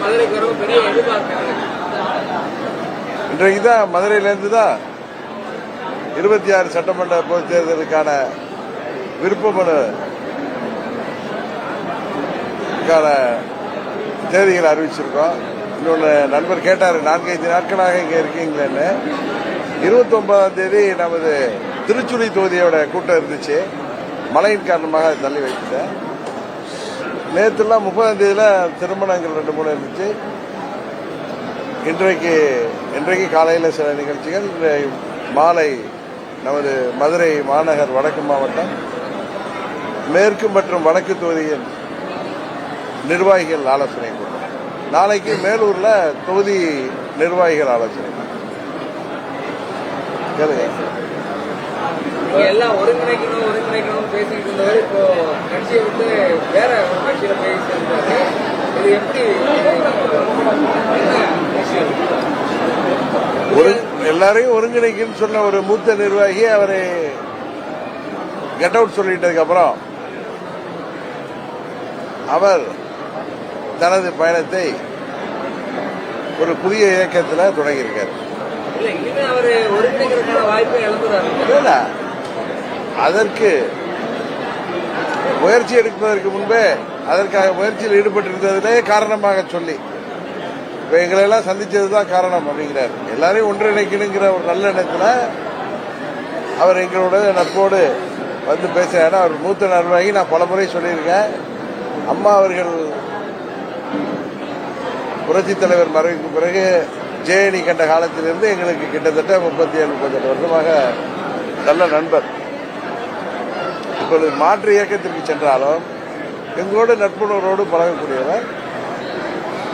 மதுரைக்கு வரும் பெரிய எதிர்பார்க்கிறாங்க இன்றைக்கு தான் மதுரையிலேருந்து தான் இருபத்தி ஆறு சட்டமன்ற பொதுத் தேர்தலுக்கான விருப்ப தேதிகளை அறிவிச்சிருக்கோம். இன்னொன்று நண்பர் கேட்டார் நான்கைந்து நாட்களாக இங்கே இருக்கீங்களேன்னு. இருபத்தி ஒன்பதாம் தேதி நமது திருச்சுழி தொகுதியோட கூட்டம் இருந்துச்சு. மழையின் காரணமாக தள்ளி வைக்கிட்டேன் நேற்றுலாம் முப்பதாம் தேதியில் திருமணங்கள் ரெண்டு மூணு இருந்துச்சு. இன்றைக்கு இன்றைக்கு காலையில் சில நிகழ்ச்சிகள். இன்றைய மாலை நமது மதுரை மாநகர் வடக்கு மாவட்டம் மேற்கு மற்றும் வடக்கு தொகுதியின் நிர்வாகிகள் ஆலோசனை கூட்டம். நாளைக்கு மேலூரில் தொகுதி நிர்வாகிகள் ஆலோசனை கேளுங்க. எல்லாம் ஒருங்கிணைக்கணும் ஒருங்கிணைக்கணும் பேசிட்டு இருந்தவர் இப்போ கட்சியை விட்டு வேற ஒரு கட்சியில பேசிட்டு இது எப்படி ஒரு எல்லாரையும் ஒருங்கிணைக்குன்னு சொன்ன ஒரு மூத்த நிர்வாகி அவரை கெட் அவுட் சொல்லிட்டதுக்கு அப்புறம் அவர் தனது பயணத்தை ஒரு புதிய இயக்கத்தில் தொடங்கியிருக்கார். இல்ல அதற்கு முயற்சி எடுப்பதற்கு முன்பே அதற்காக முயற்சியில் ஈடுபட்டிருந்ததிலே காரணமாக சொல்லி இப்ப எங்களை எல்லாம் சந்திச்சதுதான் காரணம் அப்படிங்கிறார். எல்லாரையும் ஒன்றிணைக்கணுங்கிற ஒரு நல்ல எண்ணத்துல அவர் எங்களோட நட்போடு வந்து பேசுறாரு. அவர் மூத்த நிர்வாகி நான் பல முறை சொல்லியிருக்கேன். அம்மா அவர்கள் புரட்சி தலைவர் மறைவுக்கு பிறகு ஜேஎனி கண்ட காலத்திலிருந்து எங்களுக்கு கிட்டத்தட்ட முப்பத்தி ஏழு முப்பத்தெட்டு வருஷமாக நல்ல நண்பர். இப்பொழுது மாற்று இயக்கத்திற்கு சென்றாலும் எங்களோடு நட்புணர்வோடு பழகக்கூடியவர்.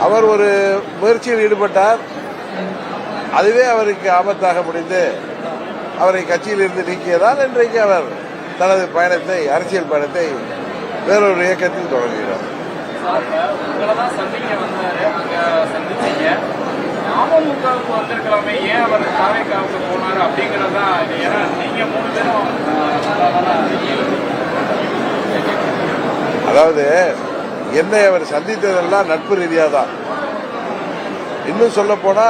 அவர் ஒரு முயற்சியில் ஈடுபட்டார். அதுவே அவருக்கு ஆபத்தாக முடிந்து அவரை கட்சியில் இருந்து நீக்கியதால் இன்றைக்கு அவர் தனது பயணத்தை அரசியல் பயணத்தை வேறொரு இயக்கத்தில் தொடங்குகிறார். அமமுகவுக்கு வந்திருக்கலாமே ஏன் அவர் காரைக்காவுக்கு போனார் அப்படிங்கிறது இது? ஏன்னா நீங்க மூணு பேரும் அதாவது என்னை அவர் சந்தித்ததெல்லாம் நட்பு ரீதியாக தான் இன்னும் சொல்ல போனா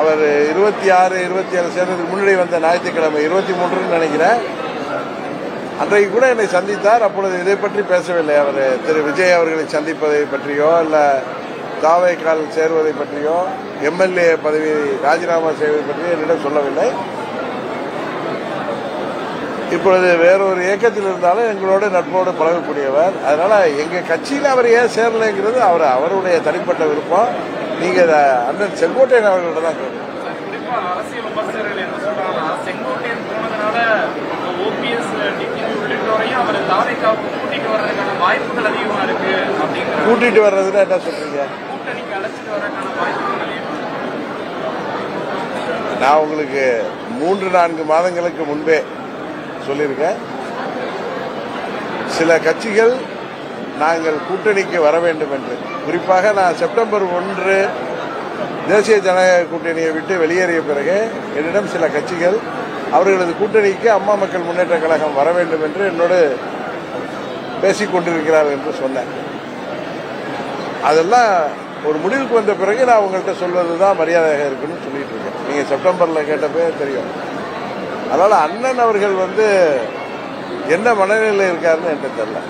அவர் இருபத்தி ஆறு இருபத்தி ஏழு சேர்ந்ததுக்கு முன்னாடி வந்த ஞாயிற்றுக்கிழமை இருபத்தி மூன்றுன்னு நினைக்கிறேன். அன்றைக்கு கூட என்னை சந்தித்தார். அப்பொழுது இதை பற்றி பேசவில்லை. அவர் திரு விஜய் அவர்களை சந்திப்பதை பற்றியோ இல்லை தாவைக்கால் சேருவதை பற்றியோ எம்எல்ஏ பதவி ராஜினாமா செய்வதை பற்றியோ என்னிடம் சொல்லவில்லை. இப்பொழுது வேறொரு இயக்கத்தில் இருந்தாலும் எங்களோட நட்போடு பழகக்கூடியவர். அதனால எங்க கட்சியில் அவர் ஏன் சேரலைங்கிறது அவர் அவருடைய தனிப்பட்ட விருப்பம். நீங்க அண்ணன் செங்கோட்டையன் அவர்கள்ட்ட தான் கேட்கணும் செங்கோட்டையன் போனதுனால ஓபிஎஸ் உள்ளிட்டோரையும் அவர் தாரைக்காவுக்கு வர்றதுக்கான வாய்ப்புகள் அதிகமா இருக்கு அப்படிங்கிற கூட்டிட்டு வர்றதுன்னா என்ன சொல்றீங்க? கூட்டணிக்கு அழைச்சிட்டு வர்றதுக்கான வாய்ப்புகள். நான் உங்களுக்கு மூன்று நான்கு மாதங்களுக்கு முன்பே சொல்லியிருக்கேன். சில கட்சிகள் நாங்கள் கூட்டணிக்கு வர வேண்டும் என்று. குறிப்பாக நான் செப்டம்பர் ஒன்று தேசிய ஜனநாயக கூட்டணியை விட்டு வெளியேறிய பிறகு என்னிடம் சில கட்சிகள் அவர்களது கூட்டணிக்கு அம்மா மக்கள் முன்னேற்ற கழகம் வர வேண்டும் என்று என்னோடு பேசிக்கொண்டிருக்கிறார் என்று சொன்னேன் அதெல்லாம் ஒரு முடிவுக்கு வந்த பிறகு நான் அவங்கள்ட்ட சொல்வது தான் மரியாதையாக இருக்குன்னு சொல்லிட்டு இருக்கேன். நீங்கள் செப்டம்பரில் கேட்டப்பே தெரியும். அதனால் அண்ணன் அவர்கள் வந்து என்ன மனநிலையில் இருக்காருன்னு என்கிட்ட தெரியல.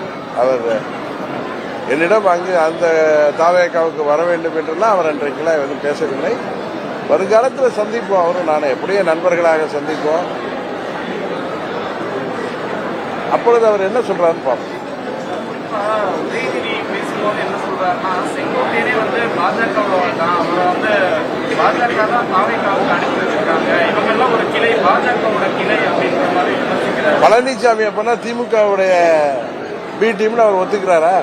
அவர் என்னிடம் அங்கு அந்த தாவேக்காவுக்கு வர வேண்டும் என்றெல்லாம் அவர் அன்றைக்கெல்லாம் எதுவும் பேசவில்லை. வருங்காலத்தில் சந்திப்போம் அவரும் நானும் எப்படியே நண்பர்களாக சந்திப்போம். அப்பொழுது அவர் என்ன சொல்றாருன்னு பார்ப்போம். உதயநிதி பேசும்போது என்ன சொல்றாருன்னா செங்கோட்டையனே வந்து பாஜகவோட தான் அவரை வந்து பாஜக தான் தாவைக்காவுக்கு அனுப்பி வச்சிருக்காங்க. இவங்க எல்லாம் ஒரு கிளை பாஜகவோட கிளை அப்படின்ற மாதிரி விமர்சிக்கிறார். பழனிசாமி அப்பனா திமுகவுடைய பி டீம்னு அவர் ஒத்துக்கிறாரா?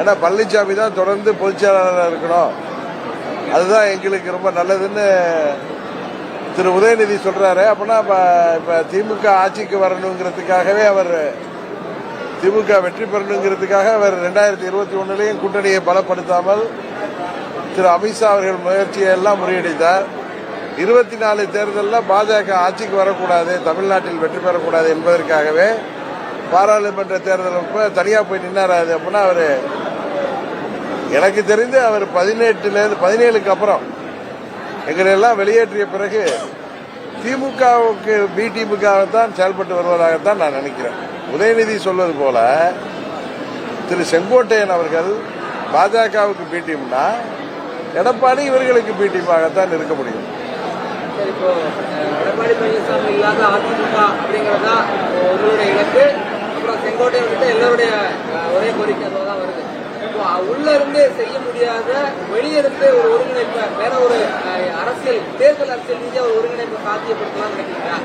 ஏன்னா பழனிசாமி தான் தொடர்ந்து பொதுச்செயலாளராக இருக்கணும். அதுதான் எங்களுக்கு ரொம்ப நல்லதுன்னு திரு உதயநிதி சொல்றாரு. அப்படின்னா இப்ப திமுக ஆட்சிக்கு வரணுங்கிறதுக்காகவே அவர் திமுக வெற்றி பெறணுங்கிறதுக்காக அவர் ரெண்டாயிரத்தி இருபத்தி ஒன்னுலையும் கூட்டணியை பலப்படுத்தாமல் திரு அமித்ஷா அவர்கள் முயற்சியை எல்லாம் முறியடித்தார். இருபத்தி நாலு தேர்தலில் பாஜக ஆட்சிக்கு வரக்கூடாது தமிழ்நாட்டில் வெற்றி பெறக்கூடாது என்பதற்காகவே பாராளுமன்ற தேர்தல் அப்போ தனியாக போய் நின்னாராது அப்படின்னா அவர் எனக்கு தெரிந்து அவர் பதினெட்டுலேருந்து பதினேழுக்கு அப்புறம் எங்களை எல்லாம் வெளியேற்றிய பிறகு திமுகவுக்கு பிடிமுகத்தான் செயல்பட்டு வருவதாகத்தான் நான் நினைக்கிறேன். உதயநிதி சொல்வது போல திரு செங்கோட்டையன் அவர்கள் பாஜகவுக்கு பிடிஎம்னா எடப்பாடி இவர்களுக்கு பிடிஎம்மாகத்தான் இருக்க முடியும். சரி இப்போ அஹ், எடப்பாடி பழனிசாமி இல்லாத அதிமுக அப்படிங்கறதா உங்களுடைய இலக்கு? அப்புறம் செங்கோட்டை வந்துட்டு எல்லாருடைய அஹ், ஒரே கோரிக்கை தான் வருது. இப்போ அஹ், உள்ள இருந்து செய்ய முடியாத வெளியே இருந்து ஒரு ஒருங்கிணைப்பை வேற ஒரு அரசியல் தேர்தல் அரசியல் ரீதியா ஒரு ஒருங்கிணைப்பை சாத்தியப்படுத்தலாம் நினைக்கிறீங்களா?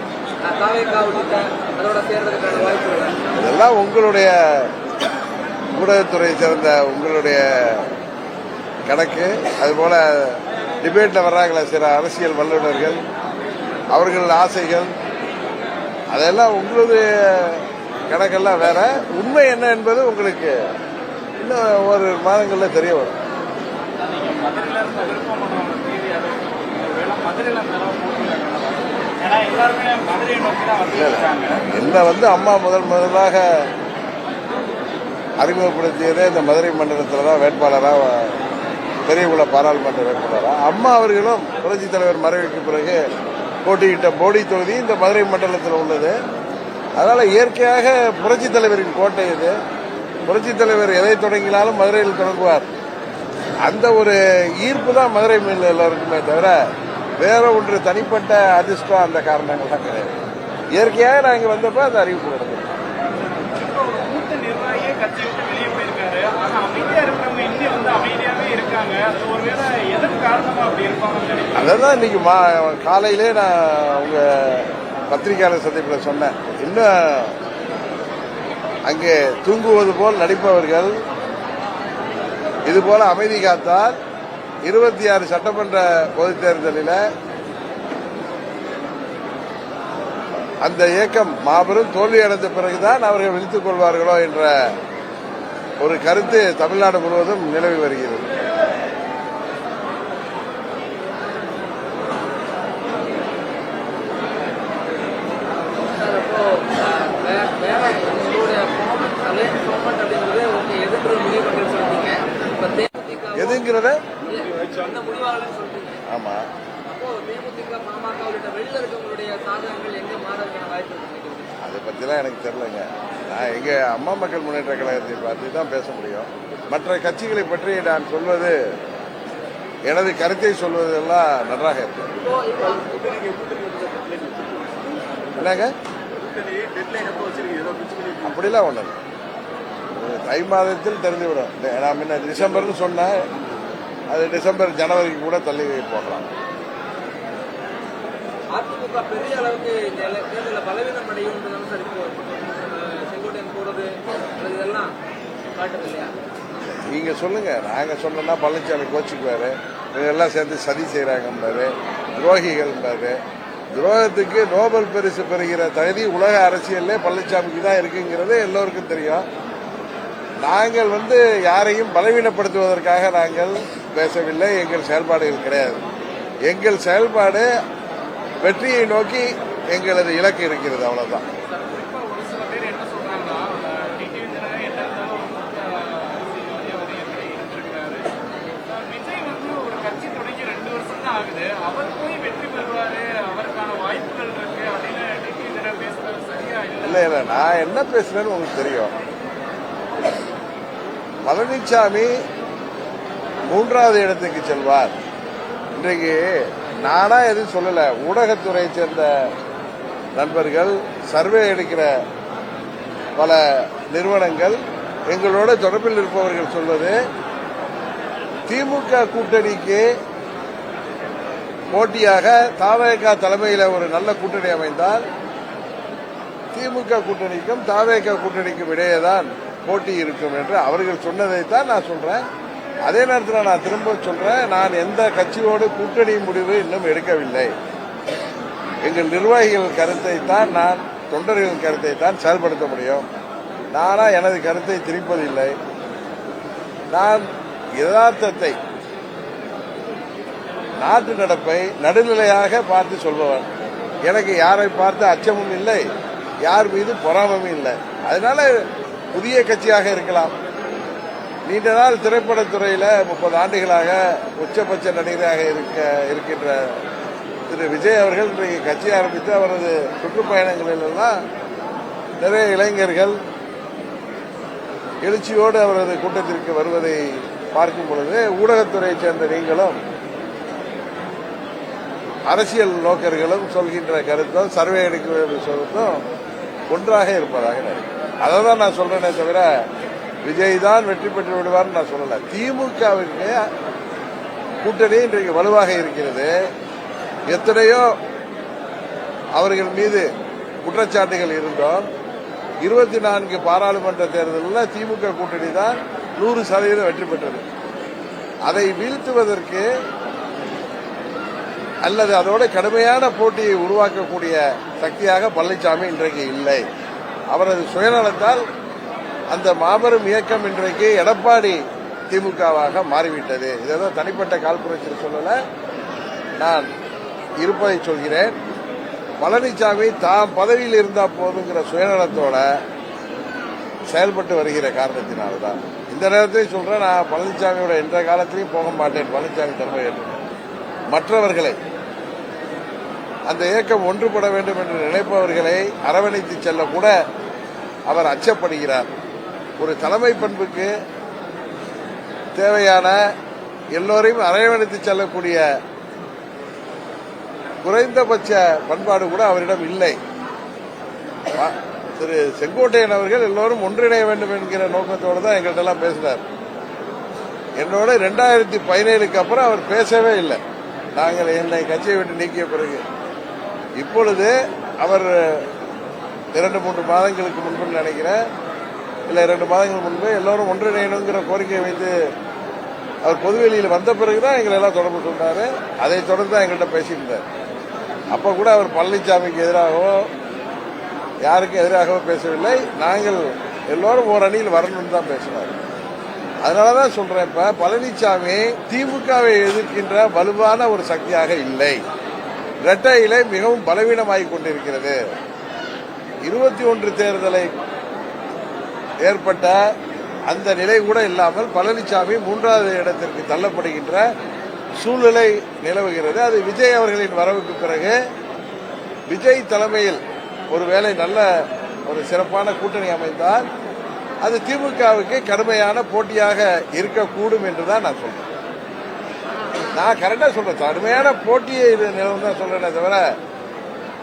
இதெல்லாம் உங்களுடைய ஊடகத்துறையை சேர்ந்த உங்களுடைய கணக்கு. அதுபோல டிபேட்ல வர்றாங்களே சில அரசியல் வல்லுநர்கள் அவர்கள் ஆசைகள் அதெல்லாம் உங்களது கணக்கெல்லாம் வேற. உண்மை என்ன என்பது உங்களுக்கு இன்னும் ஒரு மாதங்கள்ல தெரிய வரும். மதுரையில என்ன வந்து அம்மா முதல் முதலாக அறிமுகப்படுத்தியதே இந்த மதுரை மண்டலத்தில் தான் வேட்பாளராக பெரியகுள பாராளுமன்ற வேட்பாளராக அம்மா அவர்களும் புரட்சி தலைவர் மறைவுக்கு பிறகு போட்டியிட்ட போடி தொகுதி இந்த மதுரை மண்டலத்தில் உள்ளது. அதனால் இயற்கையாக புரட்சி தலைவரின் கோட்டை இது. புரட்சி தலைவர் எதை தொடங்கினாலும் மதுரையில் தொடங்குவார். அந்த ஒரு ஈர்ப்பு தான் மதுரை மேல எல்லாருக்குமே தவிர வேற ஒன்று தனிப்பட்ட அதிர்ஷ்டம் அந்த காரணங்கள்லாம் கிடையாது. இயற்கையாக நான் இங்கே வந்தப்போ அந்த அறிவிப்பு நடந்தது அதான் இன்னைக்கு மா காலையிலே நான் உங்க பத்திரிகையாளர் சந்திப்பில் சொன்னேன். இன்னும் அங்கே தூங்குவது போல் நடிப்பவர்கள் இது போல அமைதி காத்தால் இருபத்தி ஆறு சட்டமன்ற பொதுத் தேர்தலில் அந்த இயக்கம் மாபெரும் தோல்வி அடைந்த பிறகுதான் அவர்கள் விழித்துக் கொள்வார்களோ என்ற ஒரு கருத்து தமிழ்நாடு முழுவதும் நிலவி வருகிறது. நினைக்கிறீங்க? அதை பற்றிலாம் எனக்கு தெரிலங்க நான் எங்க அம்மா மக்கள் முன்னேற்ற கழகத்தை பார்த்து தான் பேச முடியும். மற்ற கட்சிகளை பற்றி நான் சொல்வது எனது கருத்தை சொல்வதெல்லாம் நன்றாக இருக்கு என்னங்க? அப்படிலாம். ஒரு தை மாதத்தில் தெரிந்துவிடும். நான் முன்ன டிசம்பர்னு சொன்னேன் அது டிசம்பர் ஜனவரிக்கு கூட தள்ளி போடலாம். அதிமுக பெரிய அளவுக்கு இந்த தேர்தல்ல பலவீனம் அடையும் சார் இப்போ அஹ், செங்கோட்டையன் போறது அது இதெல்லாம் காட்டுது இல்லையா நீங்க சொல்லுங்க. நாங்க சொன்னோம்னா பழனிசாமி கோச்சுக்குவாரு. இவங்க எல்லாம் சேர்ந்து சதி செய்யறாங்கன்றாரு துரோகிகள்ன்றாரு துரோகத்துக்கு நோபல் பரிசு பெறுகிற தகுதி உலக அரசியல்ல பழனிசாமிக்கு தான் இருக்குங்கிறது எல்லோருக்கும் தெரியும். நாங்கள் வந்து யாரையும் பலவீனப்படுத்துவதற்காக நாங்கள் பேசவில்லை. எங்கள் செயல்பாடுகள் கிடையாது. எங்கள் செயல்பாடு வெற்றியை நோக்கி எங்களது இலக்கு இருக்கிறது. அவ்வளவுதான். இல்லை இல்லை. நான் என்ன பேசுனேன்னு உங்களுக்கு தெரியும். பழனிசாமி மூன்றாவது இடத்துக்கு செல்வார். இன்றைக்கு நானா எதுவும் சொல்லல. ஊடகத்துறையை சேர்ந்த நண்பர்கள் சர்வே எடுக்கிற பல நிறுவனங்கள் எங்களோட தொடர்பில் இருப்பவர்கள் சொல்வது திமுக கூட்டணிக்கு போட்டியாக தாவேகா தலைமையில் ஒரு நல்ல கூட்டணி அமைந்தால் திமுக கூட்டணிக்கும் தாவேகா கூட்டணிக்கும் இடையேதான் போட்டி இருக்கும் என்று அவர்கள் சொன்னதைத்தான் நான் சொல்றேன். அதே நேரத்தில் நான் திரும்ப சொல்றேன் நான் எந்த கட்சியோடு கூட்டணி முடிவு இன்னும் எடுக்கவில்லை. எங்கள் நிர்வாகிகள் கருத்தை தான் நான் தொண்டர்களின் கருத்தை தான் செயல்படுத்த முடியும். நானா எனது கருத்தை திரிப்பதில்லை நான் யதார்த்தத்தை நாட்டு நடப்பை நடுநிலையாக பார்த்து சொல்பவன். எனக்கு யாரை பார்த்து அச்சமும் இல்லை யார் மீது பொறாமமும் இல்லை. அதனால புதிய கட்சியாக இருக்கலாம். நீண்ட நாள் திரைப்படத்துறையில் முப்பது ஆண்டுகளாக உச்சபட்ச நடிகராக இருக்க இருக்கின்ற திரு விஜய் அவர்கள் இன்றைக்கு கட்சி ஆரம்பித்து அவரது சுற்றுப்பயணங்களிலெல்லாம் நிறைய இளைஞர்கள் எழுச்சியோடு அவரது கூட்டத்திற்கு வருவதை பார்க்கும் பொழுது ஊடகத்துறையைச் சேர்ந்த நீங்களும் அரசியல் நோக்கர்களும் சொல்கின்ற கருத்தும் சர்வே எடுக்கிற கருத்தும் ஒன்றாக இருப்பதாக நினைக்கிறேன். அதை தான் நான் சொல்றேனே தவிர விஜய் தான் வெற்றி பெற்று விடுவார்னு நான் சொல்லல. திமுகவிற்கு கூட்டணி இன்றைக்கு வலுவாக இருக்கிறது. எத்தனையோ அவர்கள் மீது குற்றச்சாட்டுகள் இருந்தோம். இருபத்தி நான்கு பாராளுமன்ற தேர்தலில் திமுக கூட்டணி தான் நூறு சதவீதம் வெற்றி பெற்றது. அதை வீழ்த்துவதற்கு அல்லது அதோட கடுமையான போட்டியை உருவாக்கக்கூடிய சக்தியாக பழனிசாமி இன்றைக்கு இல்லை. அவரது சுயநலத்தால் அந்த மாபெரும் இயக்கம் இன்றைக்கு எடப்பாடி திமுகவாக மாறிவிட்டது. இதேதோ தனிப்பட்ட கால்புரட்சியில் சொல்லல. நான் இருப்பதை சொல்கிறேன். பழனிசாமி தாம் பதவியில் இருந்தா போதுங்கிற சுயநலத்தோட செயல்பட்டு வருகிற காரணத்தினால்தான். இந்த நேரத்தையும் சொல்றேன் நான் பழனிசாமியோட என்ற காலத்திலையும் போக மாட்டேன். பழனிசாமி தலைமை மற்றவர்களை அந்த இயக்கம் ஒன்றுபட வேண்டும் என்று நினைப்பவர்களை அரவணைத்து செல்ல கூட அவர் அச்சப்படுகிறார். ஒரு தலைமை பண்புக்கு தேவையான எல்லோரையும் அரவணைத்து செல்லக்கூடிய குறைந்தபட்ச பண்பாடு கூட அவரிடம் இல்லை. திரு செங்கோட்டையன் அவர்கள் எல்லோரும் ஒன்றிணைய வேண்டும் என்கிற நோக்கத்தோடு தான் எங்கள்கிட்ட எல்லாம் பேசினார். என்னோட ரெண்டாயிரத்தி பதினேழுக்கு அப்புறம் அவர் பேசவே இல்லை. நாங்கள் என்னை கட்சியை விட்டு நீக்கிய பிறகு. இப்பொழுது அவர் இரண்டு மூன்று மாதங்களுக்கு முன்பு நினைக்கிறேன். இல்லை இரண்டு மாதங்கள் முன்பு எல்லோரும் ஒன்றிணையணுங்கிற கோரிக்கையை வைத்து அவர் பொதுவெளியில் வந்த பிறகுதான் எங்களை எல்லாம் தொடர்பு கொண்டார். அதை தொடர்ந்து தான் எங்கள்கிட்ட பேசியிருந்தார். அப்போ கூட அவர் பழனிசாமிக்கு எதிராகவோ யாருக்கும் எதிராகவோ பேசவில்லை. நாங்கள் எல்லோரும் ஒரு அணியில் வரணும்னு தான் பேசினார். அதனாலதான் சொல்றேன் இப்ப பழனிசாமி திமுகவை எதிர்க்கின்ற வலுவான ஒரு சக்தியாக இல்லை. இரட்டை இலை மிகவும் பலவீனமாகிக் கொண்டிருக்கிறது. இருபத்தி ஒன்று தேர்தலை ஏற்பட்ட அந்த நிலை கூட இல்லாமல் பழனிசாமி மூன்றாவது இடத்திற்கு தள்ளப்படுகின்ற சூழ்நிலை நிலவுகிறது. அது விஜய் அவர்களின் வரவுக்கு பிறகு விஜய் தலைமையில் ஒருவேளை நல்ல ஒரு சிறப்பான கூட்டணி அமைந்தால் அது திமுகவுக்கு கடுமையான போட்டியாக இருக்கக்கூடும் என்று தான் நான் சொல்றேன். நான் கரெக்டா சொல்றேன். கடுமையான போட்டியை நிலவு நிலவும் தான் சொல்றேனே தவிர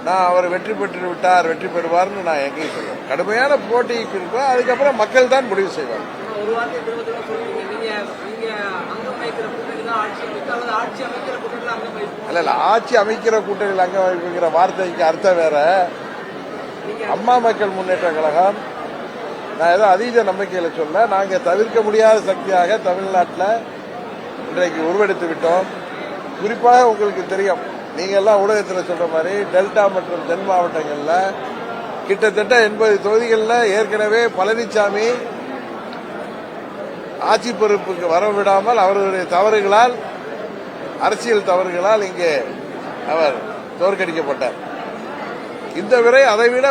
நான் அவர் வெற்றி பெற்று விட்டார் வெற்றி பெறுவார்னு நான் எங்கேயும் சொல்றேன் கடுமையான போட்டிக்கு இருக்கும் அதுக்கப்புறம் மக்கள் தான் முடிவு செய்வார் இல்ல இல்ல ஆட்சி அமைக்கிற கூட்டணியில் அங்க வைக்கிற வார்த்தைக்கு அர்த்தம் வேற. அம்மா மக்கள் முன்னேற்ற கழகம் நான் ஏதோ அதீத நம்பிக்கையில சொல்ல நாங்க தவிர்க்க முடியாத சக்தியாக தமிழ்நாட்டில் இன்றைக்கு உருவெடுத்து விட்டோம் குறிப்பாக உங்களுக்கு தெரியும் நீங்கள்லாம் ஊடகத்தில் சொல்ற மாதிரி டெல்டா மற்றும் தென் மாவட்டங்களில் கிட்டத்தட்ட எண்பது தொகுதிகளில் ஏற்கனவே பழனிசாமி ஆட்சி பொறுப்புக்கு வரவிடாமல் அவர்களுடைய தவறுகளால் அரசியல் தவறுகளால் இங்கே அவர் தோற்கடிக்கப்பட்டார். இந்த முறை அதைவிட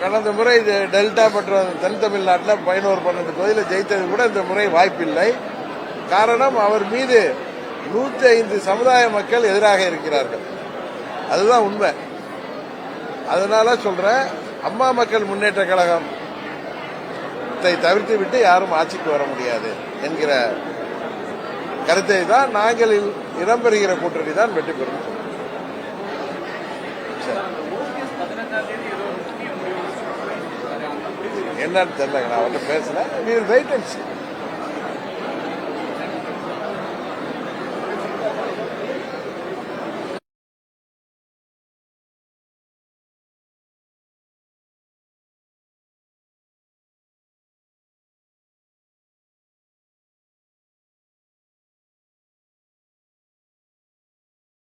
கடந்த முறை இது டெல்டா மற்றும் தென் தமிழ்நாட்டில் பதினோரு பன்னெண்டு தொகுதியில் ஜெயித்தது கூட இந்த முறை வாய்ப்பில்லை. காரணம் அவர் மீது நூற்றி ஐந்து சமுதாய மக்கள் எதிராக இருக்கிறார்கள். அதுதான் உண்மை. அதனால சொல்றேன் அம்மா மக்கள் முன்னேற்ற கழகம் தவிர்த்து விட்டு யாரும் ஆட்சிக்கு வர முடியாது என்கிற கருத்தை தான் நாங்கள் இடம்பெறுகிற கூட்டணி தான் வெற்றி பெறும். என்னன்னு தெரியல நான் அவர்கிட்ட பேசல. Wait and see.